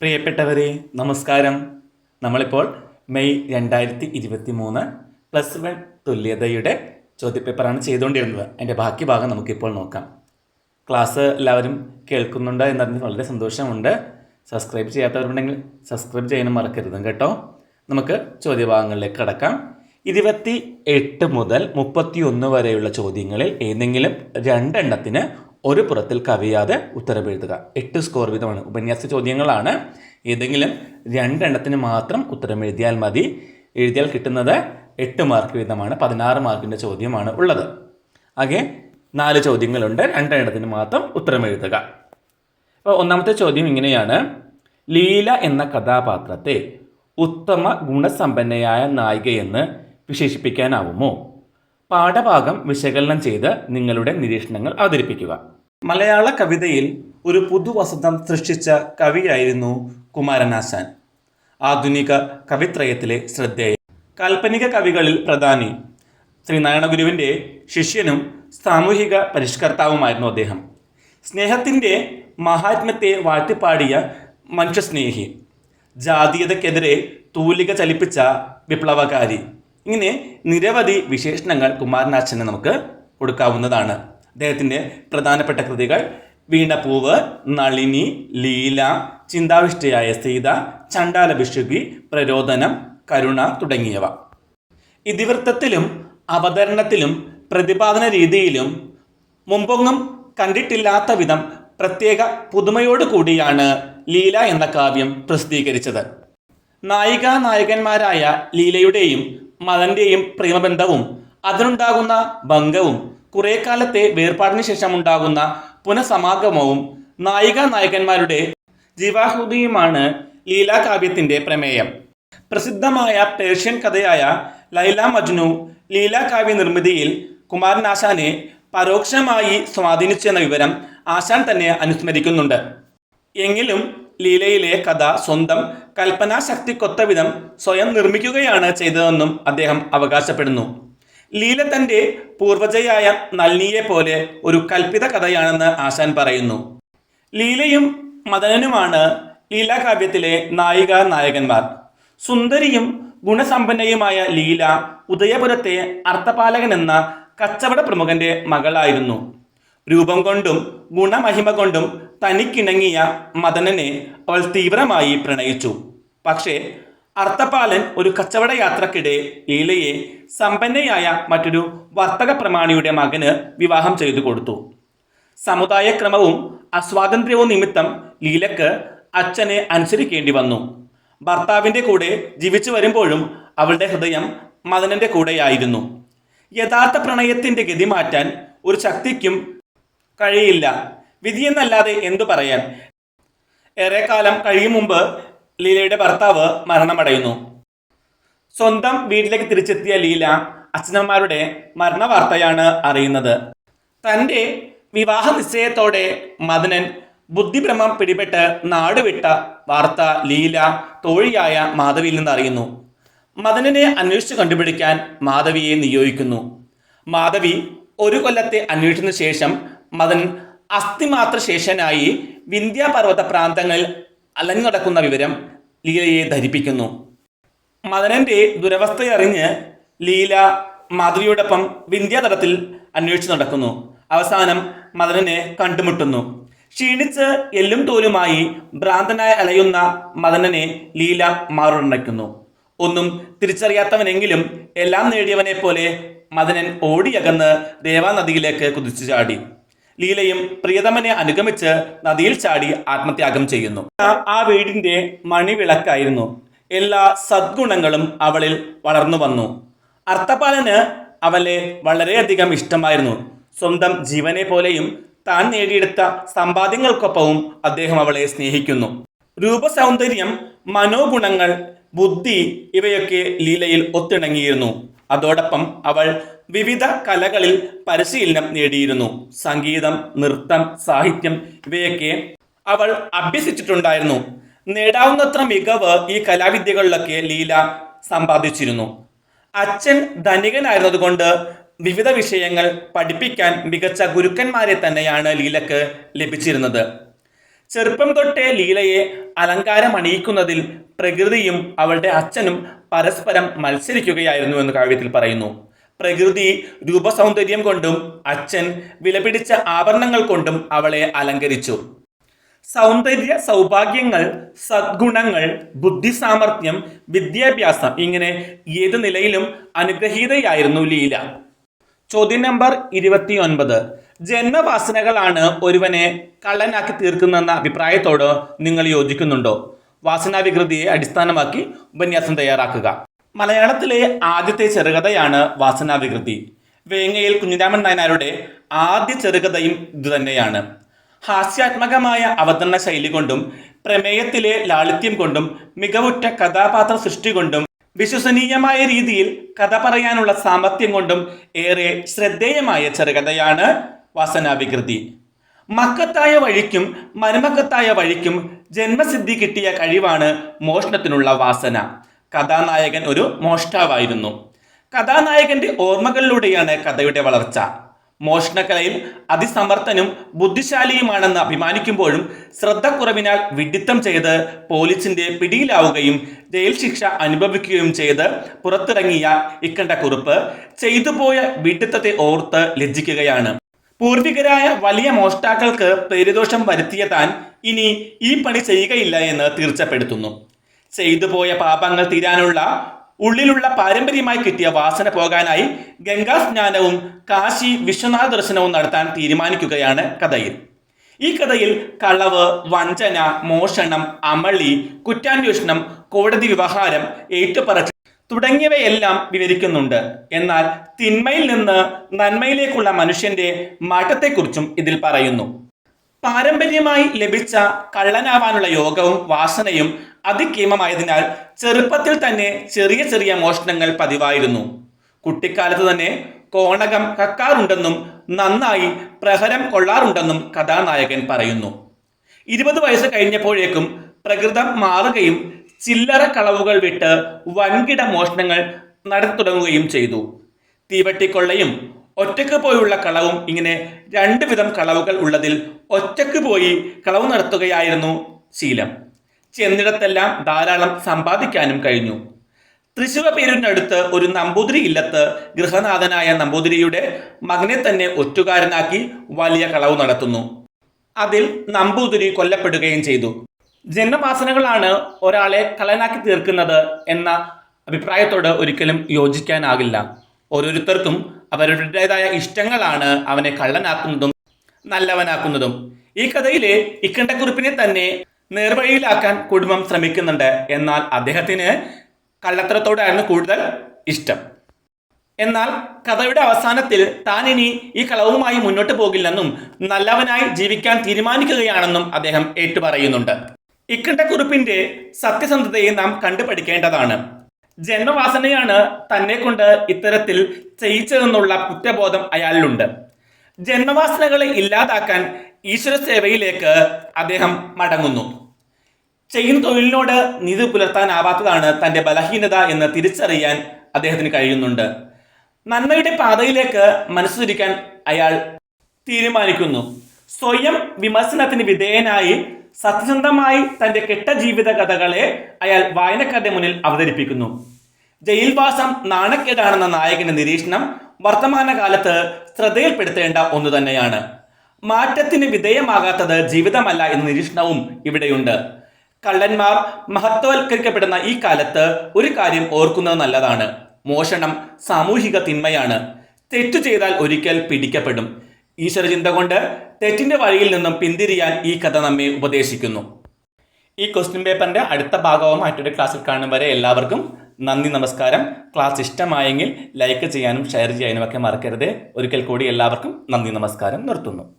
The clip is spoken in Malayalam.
പ്രിയപ്പെട്ടവരെ നമസ്കാരം. നമ്മളിപ്പോൾ മെയ് രണ്ടായിരത്തി ഇരുപത്തി മൂന്ന് പ്ലസ് വൺ തുല്യതയുടെ ചോദ്യപേപ്പറാണ് ചെയ്തുകൊണ്ടിരുന്നത്. അതിന്റെ ബാക്കി ഭാഗം നമുക്കിപ്പോൾ നോക്കാം. ക്ലാസ് എല്ലാവരും കേൾക്കുന്നുണ്ട് എന്നറിഞ്ഞ് വളരെ സന്തോഷമുണ്ട്. സബ്സ്ക്രൈബ് ചെയ്യാത്തവരുണ്ടെങ്കിൽ സബ്സ്ക്രൈബ് ചെയ്യാനും മറക്കരുതും കേട്ടോ. നമുക്ക് ചോദ്യഭാഗങ്ങളിലേക്ക് കടക്കാം. ഇരുപത്തി എട്ട് മുതൽ മുപ്പത്തി ഒന്ന് വരെയുള്ള ചോദ്യങ്ങളിൽ ഏതെങ്കിലും രണ്ടെണ്ണത്തിന് ഒരു പുറത്തിൽ കവിയാതെ ഉത്തരമെഴുതുക എട്ട് സ്കോർ വീതമാണ്. ഉപന്യാസ ചോദ്യങ്ങളാണ്. ഏതെങ്കിലും രണ്ടെണ്ണത്തിന് മാത്രം ഉത്തരം എഴുതിയാൽ മതി. എഴുതിയാൽ കിട്ടുന്നത് എട്ട് മാർക്ക് വീതമാണ്. പതിനാറ് മാർക്കിന്റെ ചോദ്യമാണ് ഉള്ളത്. ആകെ നാല് ചോദ്യങ്ങളുണ്ട്. രണ്ടെണ്ണത്തിന് മാത്രം ഉത്തരം എഴുതുക. അപ്പോൾ ഒന്നാമത്തെ ചോദ്യം ഇങ്ങനെയാണ്. ലീല എന്ന കഥാപാത്രത്തെ ഉത്തമ ഗുണസമ്പന്നയായ നായികയെന്ന് വിശേഷിപ്പിക്കാനാവുമോ? പാഠഭാഗം വിശകലനം ചെയ്ത് നിങ്ങളുടെ നിരീക്ഷണങ്ങൾ അവതരിപ്പിക്കുക. മലയാള കവിതയിൽ ഒരു പുതുവസന്തം സൃഷ്ടിച്ച കവിയായിരുന്നു കുമാരനാശാൻ. ആധുനിക കവിത്രയത്തിലെ ശ്രദ്ധേയ കാൽപ്പനിക കവികളിൽ പ്രധാനി ശ്രീ നാരായണഗുരുവിന്റെ ശിഷ്യനും സാമൂഹിക പരിഷ്കർത്താവുമായിരുന്നു അദ്ദേഹം. സ്നേഹത്തിന്റെ മഹാത്മ്യത്തെ വാഴ്ത്തിപ്പാടിയ മനുഷ്യസ്നേഹി. ജാതീയതയ്ക്കെതിരെ തൂലിക ചലിപ്പിച്ച വിപ്ലവകാരി. ഇങ്ങനെ നിരവധി വിശേഷണങ്ങൾ കുമാരനാശന് നമുക്ക് കൊടുക്കാവുന്നതാണ്. അദ്ദേഹത്തിന്റെ പ്രധാനപ്പെട്ട കൃതികൾ വീണപൂവ് നളിനി ലീല ചിന്താവിഷ്ടയായ സീത ചണ്ടാല ഭിഷുകി പ്രരോദനം കരുണ തുടങ്ങിയവ. ഇതിവൃത്തത്തിലും അവതരണത്തിലും പ്രതിപാദന രീതിയിലും മുമ്പൊന്നും കണ്ടിട്ടില്ലാത്ത വിധം പ്രത്യേക പുതുമയോട് കൂടിയാണ് ലീല എന്ന കാവ്യം പ്രസിദ്ധീകരിച്ചത്. നായിക നായകന്മാരായ ലീലയുടെയും മദന്റെയും പ്രേമബന്ധവും അതിനുണ്ടാകുന്ന ഭംഗവും കുറെ കാലത്തെ വേർപാടിന് ശേഷം ഉണ്ടാകുന്ന പുനഃസമാഗമവും നായിക നായകന്മാരുടെ ജീവാഹുതിയുമാണ് ലീലാകാവ്യത്തിന്റെ പ്രമേയം. പ്രസിദ്ധമായ പേർഷ്യൻ കഥയായ ലൈല മജ്നു ലീലാകാവ്യ നിർമ്മിതിയിൽ കുമാരനാശാനെ പരോക്ഷമായി സ്വാധീനിച്ചെന്ന വിവരം ആശാൻ തന്നെ അനുസ്മരിക്കുന്നുണ്ട്. എങ്കിലും ലീലയിലെ കഥ സ്വന്തം കൽപ്പനാശക്തിക്കൊത്ത വിധം സ്വയം നിർമ്മിക്കുകയാണ് ചെയ്തതെന്നും അദ്ദേഹം അവകാശപ്പെടുന്നു. ലീല തന്റെ പൂർവജയായ നളിനിയെ പോലെ ഒരു കൽപ്പിത കഥയാണെന്ന് ആശാൻ പറയുന്നു. ലീലയും മദനനുമാണ് ലീലാകാവ്യത്തിലെ നായിക നായകന്മാർ. സുന്ദരിയും ഗുണസമ്പന്നയുമായ ലീല ഉദയപുരത്തെ അർത്ഥപാലകൻ എന്ന കച്ചവട പ്രമുഖന്റെ മകളായിരുന്നു. രൂപം കൊണ്ടും ഗുണമഹിമ കൊണ്ടും തനിക്കിണങ്ങിയ മദനനെ അവൾ തീവ്രമായി പ്രണയിച്ചു. പക്ഷേ അർത്ഥപാലൻ ഒരു കച്ചവട യാത്രക്കിടെ ലീലയെ സമ്പന്നയായ മറ്റൊരു വർത്തക പ്രമാണിയുടെ മകന് വിവാഹം ചെയ്തു കൊടുത്തു. സമുദായക്രമവും അസ്വാതന്ത്ര്യവും നിമിത്തം ലീലക്ക് അച്ഛനെ അനുസരിക്കേണ്ടി വന്നു. ഭർത്താവിന്റെ കൂടെ ജീവിച്ചു വരുമ്പോഴും അവളുടെ ഹൃദയം മദനന്റെ കൂടെയായിരുന്നു. യഥാർത്ഥ പ്രണയത്തിന്റെ ഗതി മാറ്റാൻ ഒരു ശക്തിക്കും കഴിയില്ല. വിധിയെന്നല്ലാതെ എന്തു പറയാൻ? ഏറെക്കാലം കഴിയും മുമ്പ് ലീലയുടെ ഭർത്താവ് മരണമടയുന്നു. സ്വന്തം വീട്ടിലേക്ക് തിരിച്ചെത്തിയ ലീല അച്ഛനന്മാരുടെ മരണ വാർത്തയാണ് അറിയുന്നത്. തന്റെ വിവാഹ നിശ്ചയത്തോടെ മദനൻ ബുദ്ധിഭ്രമം പിടിപെട്ട് നാടുവിട്ട വാർത്ത ലീല തോഴിയായ മാധവിയിൽ നിന്ന് അറിയുന്നു. മദനനെ അന്വേഷിച്ച് കണ്ടുപിടിക്കാൻ മാധവിയെ നിയോഗിക്കുന്നു. മാധവി ഒരു കൊല്ലത്തെ അന്വേഷണത്തിന് ശേഷം മദൻ അസ്ഥിമാത്ര ശേഷനായി വിന്ധ്യാപർവത പ്രാന്തങ്ങളിൽ അലഞ്ഞു നടക്കുന്ന വിവരം ലീലയെ ധരിപ്പിക്കുന്നു. മദനന്റെ ദുരവസ്ഥയറിഞ്ഞ് ലീല മാധവിയോടൊപ്പം വിന്ധ്യാതടത്തിൽ അന്വേഷിച്ചു നടക്കുന്നു. അവസാനം മദനനെ കണ്ടുമുട്ടുന്നു. ക്ഷീണിച്ച് എല്ലും തോലുമായി ഭ്രാന്തനായി അലയുന്ന മദനനെ ലീല മാറുണയ്ക്കുന്നു ഒന്നും തിരിച്ചറിയാത്തവനെങ്കിലും എല്ലാം നേടിയവനെ പോലെ മദനൻ ഓടിയകന്ന് ദേവാനദിയിലേക്ക് കുതിച്ചു ചാടി ലീലയും പ്രിയതമനെ അനുഗമിച്ച് നദിയിൽ ചാടി ആത്മത്യാഗം ചെയ്യുന്നു. ആ വീടിന്റെ മണിവിളക്കായിരുന്നു. എല്ലാ സദ്ഗുണങ്ങളും അവളിൽ വളർന്നു വന്നു. അർത്ഥപാലന് അവളെ വളരെയധികം ഇഷ്ടമായിരുന്നു. സ്വന്തം ജീവനെ പോലെയും താൻ നേടിയെടുത്ത സമ്പാദ്യങ്ങൾക്കൊപ്പവും അദ്ദേഹം അവളെ സ്നേഹിക്കുന്നു. രൂപസൗന്ദര്യം മനോഗുണങ്ങൾ ബുദ്ധി ഇവയൊക്കെ ലീലയിൽ ഒത്തിണങ്ങിയിരുന്നു. അതോടൊപ്പം അവൾ വിവിധ കലകളിൽ പരിശീലനം നേടിയിരുന്നു. സംഗീതം നൃത്തം സാഹിത്യം ഇവയൊക്കെ അവൾ അഭ്യസിച്ചിട്ടുണ്ടായിരുന്നു. നേടാവുന്നത്ര മികവ് ഈ കലാവിദ്യകളിലൊക്കെ ലീല സമ്പാദിച്ചിരുന്നു. അച്ഛൻ ധനികനായിരുന്നതുകൊണ്ട് വിവിധ വിഷയങ്ങൾ പഠിപ്പിക്കാൻ മികച്ച ഗുരുക്കന്മാരെ തന്നെയാണ് ലീലക്ക് ലഭിച്ചിരുന്നത്. ചെറുപ്പം തൊട്ടേ ലീലയെ അലങ്കാരം അണിയിക്കുന്നതിൽ പ്രകൃതിയും അവളുടെ അച്ഛനും പരസ്പരം മത്സരിക്കുകയായിരുന്നു എന്ന് കാവ്യത്തിൽ പറയുന്നു. പ്രകൃതി രൂപസൗന്ദര്യം കൊണ്ടും അച്ഛൻ വിലപിടിച്ച ആഭരണങ്ങൾ കൊണ്ടും അവളെ അലങ്കരിച്ചു. സൗന്ദര്യ സൗഭാഗ്യങ്ങൾ സദ്ഗുണങ്ങൾ ബുദ്ധി സാമർഥ്യം വിദ്യാഭ്യാസം ഇങ്ങനെ ഏത് നിലയിലും അനുഗ്രഹീതയായിരുന്നു ലീല. ചോദ്യം നമ്പർ ഇരുപത്തി ജന്മവാസനകളാണ് ഒരുവനെ കള്ളനാക്കി തീർക്കുന്നതെന്ന അഭിപ്രായത്തോട് നിങ്ങൾ യോജിക്കുന്നുണ്ടോ? വാസനാവികൃതിയെ അടിസ്ഥാനമാക്കി ഉപന്യാസം തയ്യാറാക്കുക. മലയാളത്തിലെ ആദ്യത്തെ ചെറുകഥയാണ് വാസനാവികൃതി. വേങ്ങയിൽ കുഞ്ഞിരാമൻ നായനാരുടെ ആദ്യ ചെറുകഥയും ഇതുതന്നെയാണ്. ഹാസ്യാത്മകമായ അവതരണ ശൈലി കൊണ്ടും പ്രമേയത്തിലെ ലാളിത്യം കൊണ്ടും മികവുറ്റ കഥാപാത്ര സൃഷ്ടി കൊണ്ടും വിശ്വസനീയമായ രീതിയിൽ കഥ പറയാനുള്ള സാമർത്ഥ്യം കൊണ്ടും ഏറെ ശ്രദ്ധേയമായ ചെറുകഥയാണ് വാസനാവികൃതി. മക്കത്തായ വഴിക്കും മരുമക്കത്തായ വഴിക്കും ജന്മസിദ്ധി കിട്ടിയ കഴിവാണ് മോഷണത്തിനുള്ള വാസന. കഥാനായകൻ ഒരു മോഷ്ടാവായിരുന്നു. കഥാനായകന്റെ ഓർമ്മകളിലൂടെയാണ് കഥയുടെ വളർച്ച. മോഷണകലയിൽ അതിസമർത്ഥനും ബുദ്ധിശാലിയുമാണെന്ന് അഭിമാനിക്കുമ്പോഴും ശ്രദ്ധക്കുറവിനാൽ വിഡിത്തം ചെയ്ത് പോലീസിന്റെ പിടിയിലാവുകയും ജയിൽ ശിക്ഷ അനുഭവിക്കുകയും ചെയ്ത് പുറത്തിറങ്ങിയ ഇക്കണ്ട കുറിപ്പ് ചെയ്തുപോയ വിഡിത്തത്തെ ഓർത്ത് ലജ്ജിക്കുകയാണ്. പൂർവികരായ വലിയ മോഷ്ടാക്കൾക്ക് പേരുദോഷം വരുത്തിയ താൻ ഇനി ഈ പണി ചെയ്യുകയില്ല എന്ന് തീർച്ചപ്പെടുത്തുന്നു. ചെയ്തു പോയ പാപങ്ങൾ തീരാനുള്ള ഉള്ളിലുള്ള പാരമ്പര്യമായി കിട്ടിയ വാസന പോകാനായി ഗംഗാ സ്നാനവും കാശി വിശ്വനാഥ ദർശനവും നടത്താൻ തീരുമാനിക്കുകയാണ് കഥയിൽ. ഈ കഥയിൽ കളവ് വഞ്ചന മോഷണം അമളി കുറ്റാന്വേഷണം കോടതി വ്യവഹാരം ഏറ്റുപറച്ചിൽ തുടങ്ങിയവയെല്ലാം വിവരിക്കുന്നുണ്ട്. എന്നാൽ തിന്മയിൽ നിന്ന് നന്മയിലേക്കുള്ള മനുഷ്യന്റെ മാറ്റത്തെക്കുറിച്ചും ഇതിൽ പറയുന്നു. പാരമ്പര്യമായി ലഭിച്ച കള്ളനാവാനുള്ള യോഗവും വാസനയും അതികീമമായതിനാൽ ചെറുപ്പത്തിൽ തന്നെ ചെറിയ ചെറിയ മോഷണങ്ങൾ പതിവായിരുന്നു. കുട്ടിക്കാലത്ത് തന്നെ കോണകം കക്കാറുണ്ടെന്നും നന്നായി പ്രഹരം കൊള്ളാറുണ്ടെന്നും കഥാനായകൻ പറയുന്നു. ഇരുപത് വയസ്സ് കഴിഞ്ഞപ്പോഴേക്കും പ്രകൃതം മാറുകയും ചില്ലറ കളവുകൾ വിട്ട് വൻകിട മോഷണങ്ങൾ നടത്തുടങ്ങുകയും ചെയ്തു. തീവട്ടിക്കൊള്ളയും ഒറ്റയ്ക്ക് പോയുള്ള കളവും ഇങ്ങനെ രണ്ട് വിധം കളവുകൾ ഉള്ളതിൽ ഒറ്റയ്ക്ക് പോയി കളവ് നടത്തുകയായിരുന്നു ശീലം. ചെന്നിടത്തെല്ലാം ധാരാളം സമ്പാദിക്കാനും കഴിഞ്ഞു. തൃശൂർ പേരിനടുത്ത് ഒരു നമ്പൂതിരി ഇല്ലത്ത് ഗൃഹനാഥനായ നമ്പൂതിരിയുടെ മകനെ തന്നെ ഒറ്റുകാരനാക്കി വലിയ കളവ് നടത്തുന്നു. അതിൽ നമ്പൂതിരി കൊല്ലപ്പെടുകയും ചെയ്തു. ജന്മവാസനകളാണ് ഒരാളെ കളനാക്കി തീർക്കുന്നത് എന്ന അഭിപ്രായത്തോട് ഒരിക്കലും യോജിക്കാനാകില്ല. ഓരോരുത്തർക്കും അവരുടേതായ ഇഷ്ടങ്ങളാണ് അവനെ കള്ളനാക്കുന്നതും നല്ലവനാക്കുന്നതും. ഈ കഥയിലെ ഇക്കണ്ടക്കുറിപ്പിനെ തന്നെ നേർവഴിയിലാക്കാൻ കുടുംബം ശ്രമിക്കുന്നുണ്ട്. എന്നാൽ അദ്ദേഹത്തിന് കള്ളത്തരത്തോടായിരുന്നു കൂടുതൽ ഇഷ്ടം. എന്നാൽ കഥയുടെ അവസാനത്തിൽ താൻ ഇനി ഈ കളവുമായി മുന്നോട്ട് പോകില്ലെന്നും നല്ലവനായി ജീവിക്കാൻ തീരുമാനിക്കുകയാണെന്നും അദ്ദേഹം ഏറ്റുപറയുന്നുണ്ട്. ഇക്കണ്ടക്കുറിപ്പിന്റെ സത്യസന്ധതയെ നാം കണ്ടുപഠിക്കേണ്ടതാണ്. ജന്മവാസനയാണ് തന്നെ കൊണ്ട് ഇത്തരത്തിൽ ചെയ്യിച്ചതെന്നുള്ള കുറ്റബോധം അയാളിലുണ്ട്. ജന്മവാസനകളെ ഇല്ലാതാക്കാൻ ഈശ്വര സേവയിലേക്ക് അദ്ദേഹം മടങ്ങുന്നു. ചെയ്യുന്ന തൊഴിലിനോട് നീതി പുലർത്താനാവാത്തതാണ് തന്റെ ബലഹീനത എന്ന് തിരിച്ചറിയാൻ അദ്ദേഹത്തിന് കഴിയുന്നുണ്ട്. നന്മയുടെ പാതയിലേക്ക് മനസ്സുരിക്കാൻ അയാൾ തീരുമാനിക്കുന്നു. സ്വയം വിമർശനത്തിന് വിധേയനായി സത്യസന്ധമായി തന്റെ കെട്ട ജീവിത കഥകളെ അയാൾ വായനക്കാരുടെ മുന്നിൽ അവതരിപ്പിക്കുന്നു. ജയിൽവാസം നാണക്കേടാണെന്ന നായകന്റെ നിരീക്ഷണം വർത്തമാനകാലത്ത് ശ്രദ്ധയിൽപ്പെടുത്തേണ്ട ഒന്ന് തന്നെയാണ്. മാറ്റത്തിന് വിധേയമാകാത്തത് ജീവിതമല്ല എന്ന നിരീക്ഷണവും ഇവിടെയുണ്ട്. കള്ളന്മാർ മഹത്വവൽക്കരിക്കപ്പെടുന്ന ഈ കാലത്ത് ഒരു കാര്യം ഓർക്കുന്നത് നല്ലതാണ്. മോഷണം സാമൂഹിക തിന്മയാണ്. തെറ്റു ചെയ്താൽ ഒരിക്കൽ പിടിക്കപ്പെടും. ഈശ്വരചിന്ത കൊണ്ട് തെറ്റിന്റെ വഴിയിൽ നിന്നും പിന്തിരിയാൻ ഈ കഥ നമ്മെ ഉപദേശിക്കുന്നു. ഈ ക്വസ്റ്റ്യൻ പേപ്പറിന്റെ അടുത്ത ഭാഗവും മറ്റൊരു ക്ലാസ്സിൽ കാണും വരെ എല്ലാവർക്കും നന്ദി നമസ്കാരം. ക്ലാസ് ഇഷ്ടമായെങ്കിൽ ലൈക്ക് ചെയ്യാനും ഷെയർ ചെയ്യാനും ഒക്കെ മറക്കരുത്. ഒരിക്കൽ കൂടി എല്ലാവർക്കും നന്ദി നമസ്കാരം നിർത്തുന്നു.